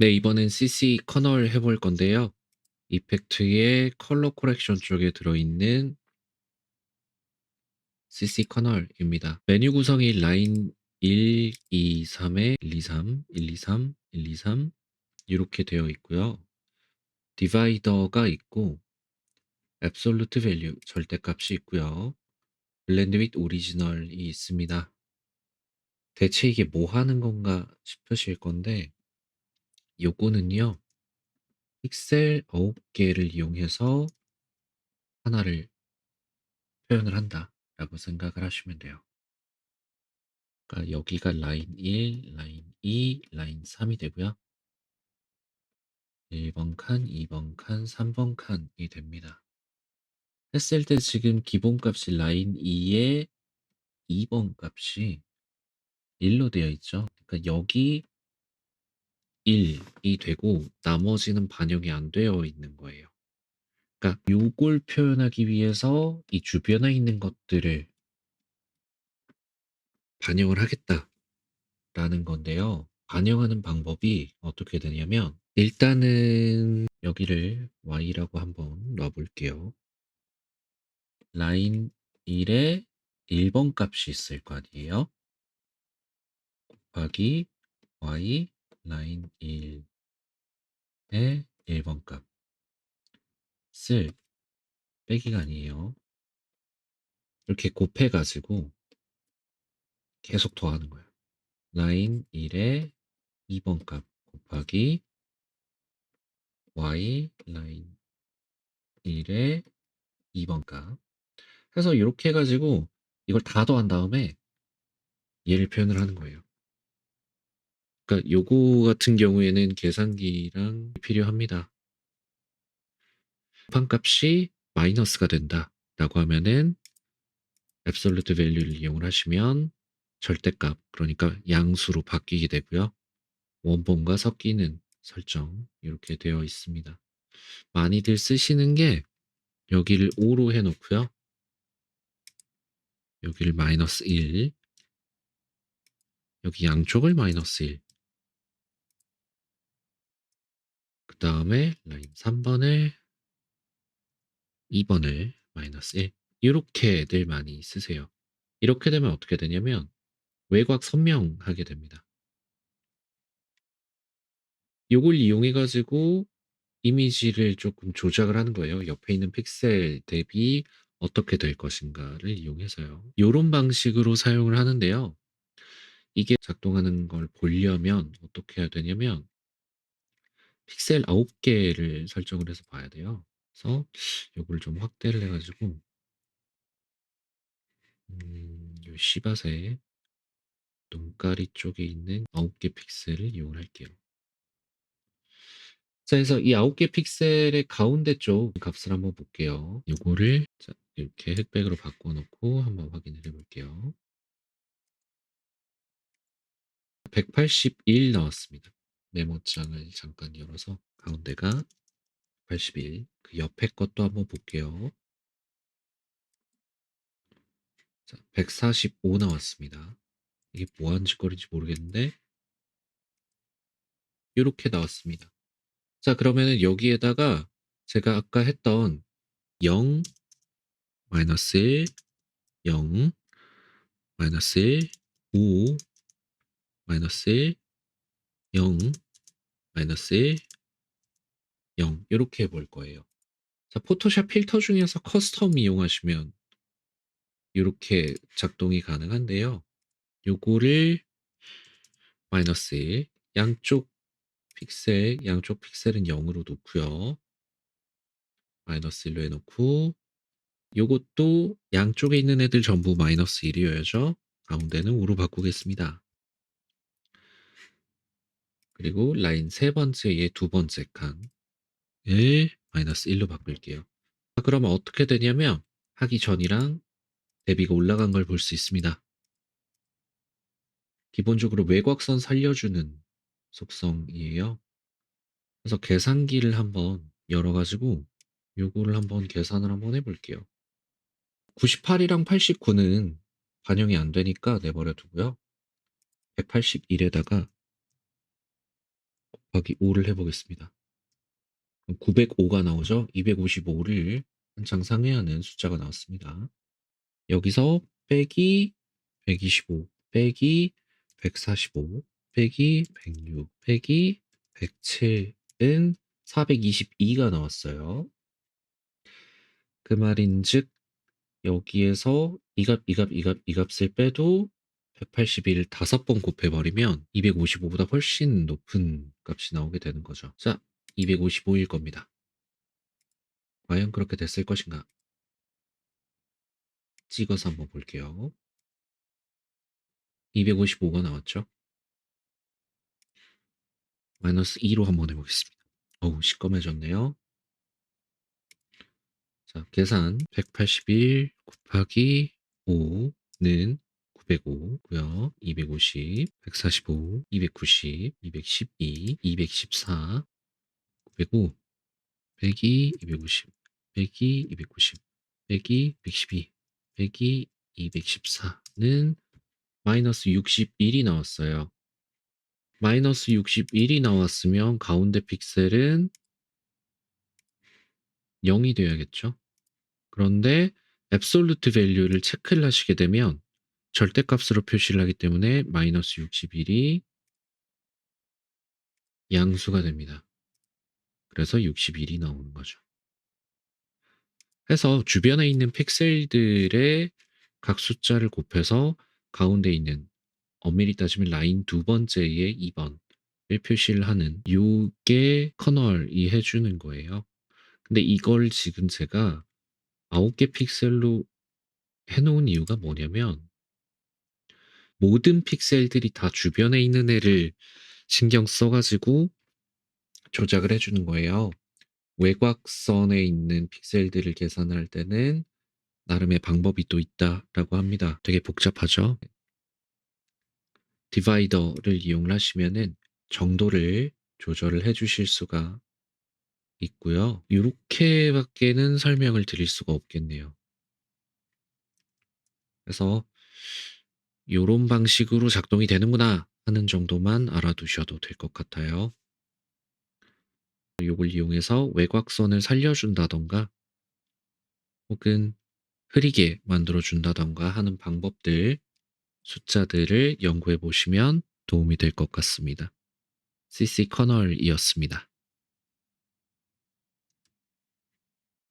네, 이번엔 CC 커널 해볼 건데요. 이펙트의 컬러 코렉션 쪽에 들어있는 CC 커널입니다. 메뉴 구성이 라인 1, 2, 3에 1, 2, 3, 1, 2, 3, 1, 2, 3 이렇게 되어 있고요. 디바이더가 있고 앱솔루트 밸류 절대값이 있고요. 블렌드 윗 오리지널이 있습니다. 대체 이게 뭐 하는 건가 싶으실 건데 요거는요. 픽셀 9개를 이용해서 하나를 표현을 한다라고 생각을 하시면 돼요. 그러니까 여기가 라인 1, 라인 2, 라인 3이 되고요. 1번 칸, 2번 칸, 3번 칸이 됩니다. 했을 때 지금 기본 값이 라인 2에 2번 값이 1로 되어 있죠. 그러니까 여기 1이 되고 나머지는 반영이 안 되어 있는 거예요. 그러니까 요걸 표현하기 위해서 이 주변에 있는 것들을 반영을 하겠다라는 건데요. 반영하는 방법이 어떻게 되냐면 일단은 여기를 y라고 한번 놔 볼게요. 라인 1에 1번 값이 있을 거 아니에요? 곱하기 y 라인 1에 1번 값을 빼기가 아니에요. 이렇게 곱해 가지고 계속 더하는 거예요. 라인 1에 2번 값 곱하기 y 라인 1에 2번 값 해서 이렇게 해가지고 이걸 다 더한 다음에 얘를 표현을 하는 거예요. 그러니까 요거 같은 경우에는 계산기랑 필요합니다. 판값이 마이너스가 된다 라고 하면은 앱솔루트 밸류를 이용을 하시면 절대값 그러니까 양수로 바뀌게 되고요. 원본과 섞이는 설정 이렇게 되어 있습니다. 많이들 쓰시는 게 여기를 5로 해놓고요. 여기를 마이너스 1 여기 양쪽을 마이너스 1 그 다음에 라인 3번을 2번을 마이너스 1 이렇게들 많이 쓰세요. 이렇게 되면 어떻게 되냐면 외곽 선명하게 됩니다. 요걸 이용해 가지고 이미지를 조금 조작을 하는 거예요. 옆에 있는 픽셀 대비 어떻게 될 것인가를 이용해서요. 요런 방식으로 사용을 하는데요. 이게 작동하는 걸 보려면 어떻게 해야 되냐면 픽셀 9개를 설정을 해서 봐야 돼요. 그래서 요걸 좀 확대를 해 가지고 음, 요 시바세 눈가리 쪽에 있는 9개 픽셀을 이용할게요. 자, 그래서 이 9개 픽셀의 가운데 쪽 값을 한번 볼게요. 요거를 자, 이렇게 흑백으로 바꿔놓고 한번 확인을 해볼게요. 181 나왔습니다. 메모장을 잠깐 열어서 가운데가 81. 그 옆에 것도 한번 볼게요. 자, 145 나왔습니다. 이게 뭐 하는 짓거리인지 모르겠는데 이렇게 나왔습니다. 자, 그러면은 여기에다가 제가 아까 했던 0, 마이너스 1, 0, 마이너스 1, 5, 마이너스 1, 0, 마이너스 1, 0 이렇게 해볼 거예요. 자, 포토샵 필터 중에서 커스텀 이용하시면 이렇게 작동이 가능한데요. 요거를 마이너스 1, 양쪽 픽셀, 양쪽 픽셀은 0으로 놓고요. 마이너스 1로 해놓고 요것도 양쪽에 있는 애들 전부 마이너스 1이어야죠. 가운데는 5로 바꾸겠습니다. 그리고 라인 세 번째의 두 번째 칸을 마이너스 1로 바꿀게요. 그러면 어떻게 되냐면 하기 전이랑 대비가 올라간 걸 볼 수 있습니다. 기본적으로 외곽선 살려주는 속성이에요. 그래서 계산기를 한번 열어가지고 요거를 한번 계산을 한번 해볼게요. 98이랑 89는 반영이 안 되니까 내버려 두고요. 181에다가 곱하기 5를 해보겠습니다. 905가 나오죠? 255를 한장 상회하는 숫자가 나왔습니다. 여기서 빼기 125, 빼기 145, 빼기 106, 빼기 107은 422가 나왔어요. 그 말인즉 여기에서 이 값, 이 값, 이 값, 이 값을 빼도 181을 다섯 번 곱해버리면 255보다 훨씬 높은 값이 나오게 되는 거죠. 자, 255일 겁니다. 과연 그렇게 됐을 것인가? 찍어서 한번 볼게요. 255가 나왔죠? 마이너스 2로 한번 해보겠습니다. 어우, 시꺼매졌네요. 자, 계산 181 곱하기 5는 905고요. 250, 145, 290, 212, 214, 905, 빼기 250, 빼기 290, 빼기 112, 빼기 214는 마이너스 61이 나왔어요. 마이너스 61이 나왔으면 가운데 픽셀은 0이 되어야겠죠? 그런데 absolute value를 체크를 하시게 되면 절대값으로 표시를 하기 때문에 마이너스 61이 양수가 됩니다. 그래서 61이 나오는 거죠. 해서 주변에 있는 픽셀들의 각 숫자를 곱해서 가운데 있는 엄밀히 따지면 라인 두 번째의 2번을 표시를 하는 요게 커널이 해주는 거예요. 근데 이걸 지금 제가 9개 픽셀로 해놓은 이유가 뭐냐면 모든 픽셀들이 다 주변에 있는 애를 신경 써가지고 조작을 해주는 거예요. 외곽선에 있는 픽셀들을 계산할 때는 나름의 방법이 또 있다라고 합니다. 되게 복잡하죠? 디바이더를 이용을 하시면은 정도를 조절을 해 주실 수가 있고요. 이렇게밖에는 설명을 드릴 수가 없겠네요. 그래서 요런 방식으로 작동이 되는구나 하는 정도만 알아두셔도 될 것 같아요. 요걸 이용해서 외곽선을 살려준다던가 혹은 흐리게 만들어준다던가 하는 방법들, 숫자들을 연구해 보시면 도움이 될 것 같습니다. CC 커널이었습니다.